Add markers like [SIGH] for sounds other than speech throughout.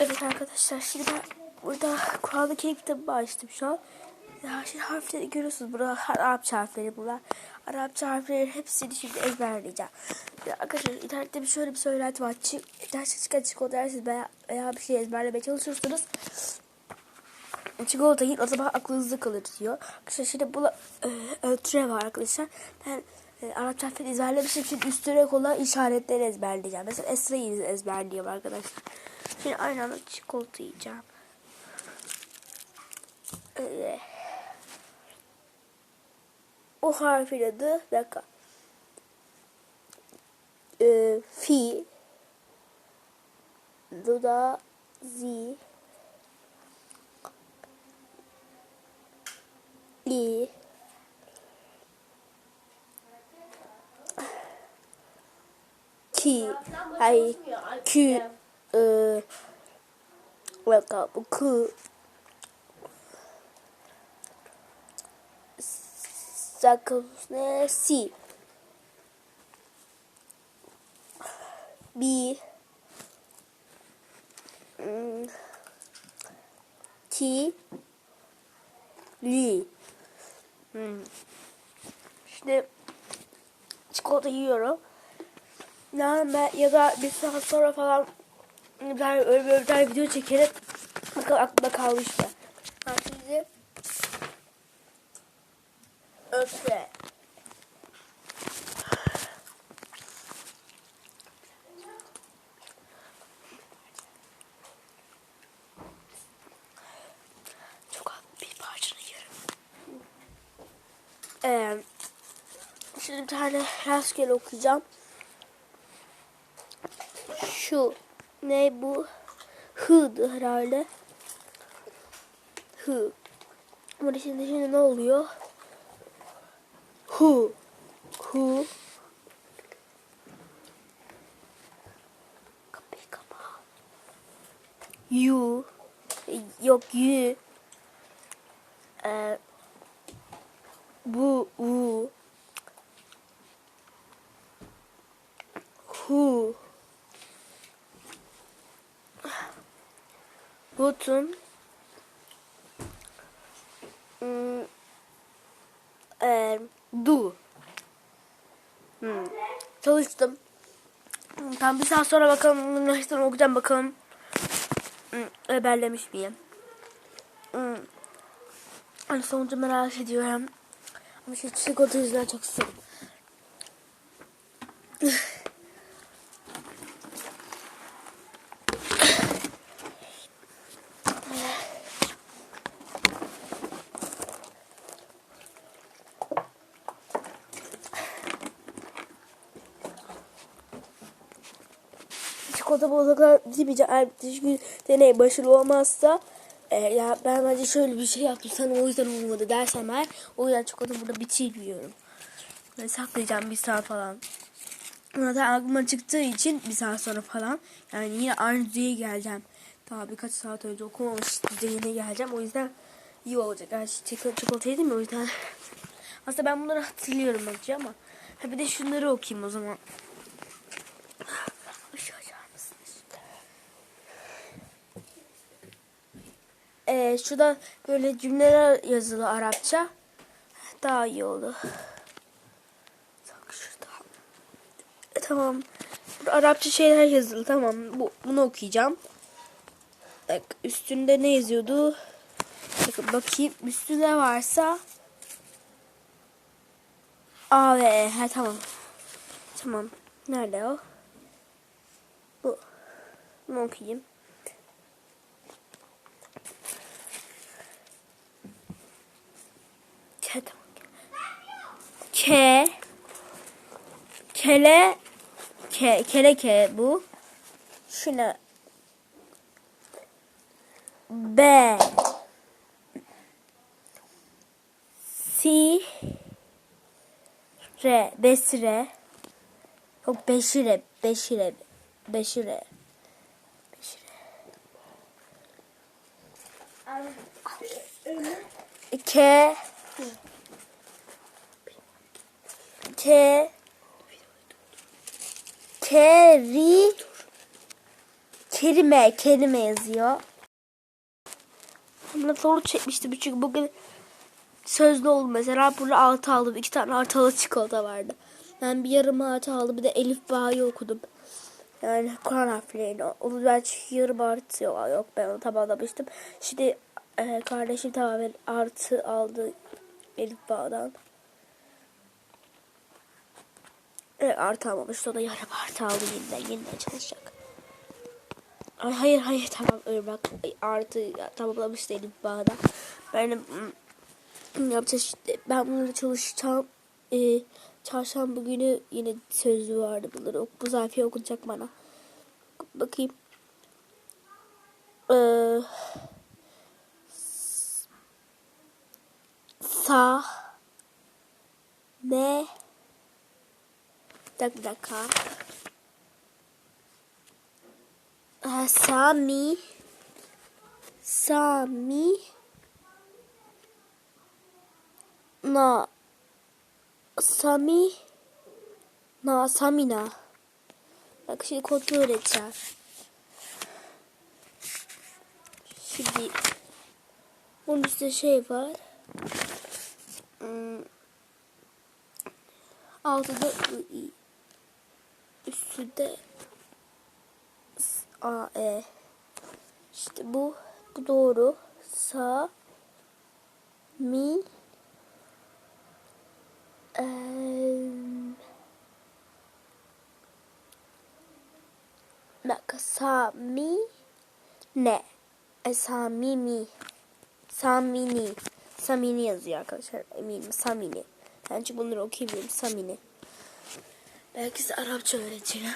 Evet arkadaşlar şimdi ben burada Kur'an-ı Kerim kitabımı açtım şu an. Ya şimdi harfleri görüyorsunuz burada Arapça harfleri bunlar. Arapça harfleri hepsini şimdi ezberleyeceğim. Ya arkadaşlar internette bir şöyle bir söylenti var. Çık, ders çıkan çikolata dersiniz veya, veya bir şey ezberlemeye çalışıyorsunuz. Çikolata yiyin o zaman aklınızda kalır diyor. Arkadaşlar şimdi bu e, ölçüre var arkadaşlar. Ben e, Arapça harfleri ezberlemişim. Şimdi üstüne olan işaretleri ezberleyeceğim. Mesela Esra'yı ezberliyorum arkadaşlar. Şimdi aynı anda çikolata yiyeceğim. Öyle. O harfin adı bir dakika. Ee, fi Duda Zi Li Ki Ay Kü Ee, bir dakika bu kı. Sakın ne si. Bi. Hmm, ki. Li. Hmm. Şimdi çikolata yiyorum. Yani ben ya da bir saat sonra falan bir tane öyle bir tane video çekerim. Bakalım aklımda kalmıştı. Ben şimdi yerim. Ee, şimdi bir tane rastgele okuyacağım. Şu ne bu? H'dı herhalde. Hı. Ama şimdi şimdi ne oluyor? Hu. Hu. Kapıyı kapa. Yu. Yok yu. Ee, bu u. Hu. Butun. Hmm, du. Hmm. Çalıştım. Hmm, Tam bir saat sonra bakalım üniversiteden okuyacağım bakalım. Hmm, Eberlemiş miyim? Hmm. Hani sonucu merak ediyorum. Ama şu çikolata yüzünden çok sıkıldım. Çikolata bozuklar demeyeceğim. Eğer hiçbir deney başarılı olmazsa e, ya ben bence şöyle bir şey yaptım sana o yüzden olmadı dersem eğer o yüzden çikolata burada bitirmiyorum. Böyle saklayacağım bir saat falan. Zaten aklıma çıktığı için bir saat sonra falan yani yine aynı düzeye geleceğim. Daha birkaç saat önce okumamış düzeyine geleceğim. O yüzden iyi olacak. Yani çikolata, çikolata yedim ya o yüzden. [LAUGHS] Aslında ben bunları hatırlıyorum bence ama. Ha bir de şunları okuyayım o zaman. Ee, şurada böyle cümleler yazılı Arapça. Daha iyi oldu. Bak şurada. E, tamam. Burada Arapça şeyler yazılı. Tamam. Bu, bunu okuyacağım. Bak üstünde ne yazıyordu? Bakın bakayım. Üstünde varsa A ve E. Ha, tamam. Tamam. Nerede o? Bu. Bunu okuyayım. K tamam. Ke. Kele. Ke bu. Şuna. B. Si. Re Besire. Yok Beşire Beşire Beşire. Beşire. K K Keri Kerime, kelime yazıyor. Buna soru çekmiştim çünkü bugün sözlü oldu mesela. Burada altı aldım. iki tane artılı çikolata vardı. Ben bir yarım artı aldım. Bir de Elif Bağ'ı okudum. Yani Kur'an harflerini. Onu ben yarım artı yok ben onu tamamlamıştım. Şimdi e, kardeşim tamamen artı aldı Elif Bağ'dan. Evet artı almamıştı. O da yarım artı aldı yeniden. Yeniden çalışacak. Ay, hayır hayır tamam Irmak artı tamamlamıştı Elif Bağ'da. Benim yapacağız. Ben bunları çalışacağım. Ee, çarşamba günü yine sözlü vardı bunları. Bu sayfayı okunacak bana. Bakayım. Ee, s- sa ne dakika, bir dakika. Sami Sami Na Sami Na Samina Bak şimdi kodlu öğreteceğim. Şimdi bunun üstte şey var. Hmm. Altıda I, I. Üstünde S- A, E. İşte bu. Bu doğru. Sa mi em, dakika. Sa mi ne? E, sa mi mi. Samini. Samini yazıyor arkadaşlar. Eminim. Samini. Ben çünkü bunları okuyabilirim. Samini. Belki size Arapça öğreteceğim.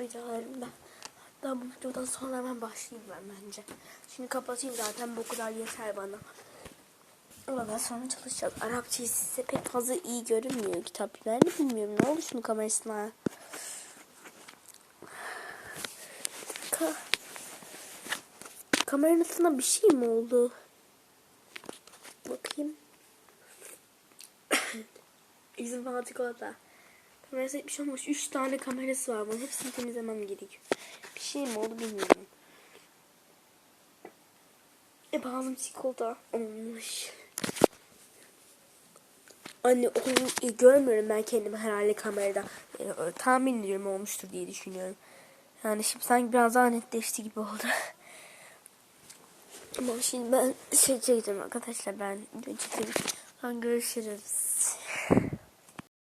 Videolarımda. Hatta bu videodan sonra hemen başlayayım ben bence. Şimdi kapatayım zaten bu kadar yeter bana. Ben sonra çalışacağım. Arapçayı size pek fazla iyi görünmüyor kitap. Ben de bilmiyorum. Ne oldu şunun kamerasına? Ka kamerasına bir şey mi oldu? Bakayım. [COUGHS] İzin falan çikolata. Kamerası bir şey olmuş. Üç tane kamerası var bunun. Hepsini temizlemem gerekiyor. Bir şey mi oldu bilmiyorum. E bazım çikolata olmuş. Anne onu görmüyorum ben kendimi herhalde kamerada. E, e, tahmin ediyorum olmuştur diye düşünüyorum. Yani şimdi sanki biraz daha netleşti gibi oldu. Ama şimdi ben şey çekeceğim arkadaşlar ben çekeyim. Sonra görüşürüz.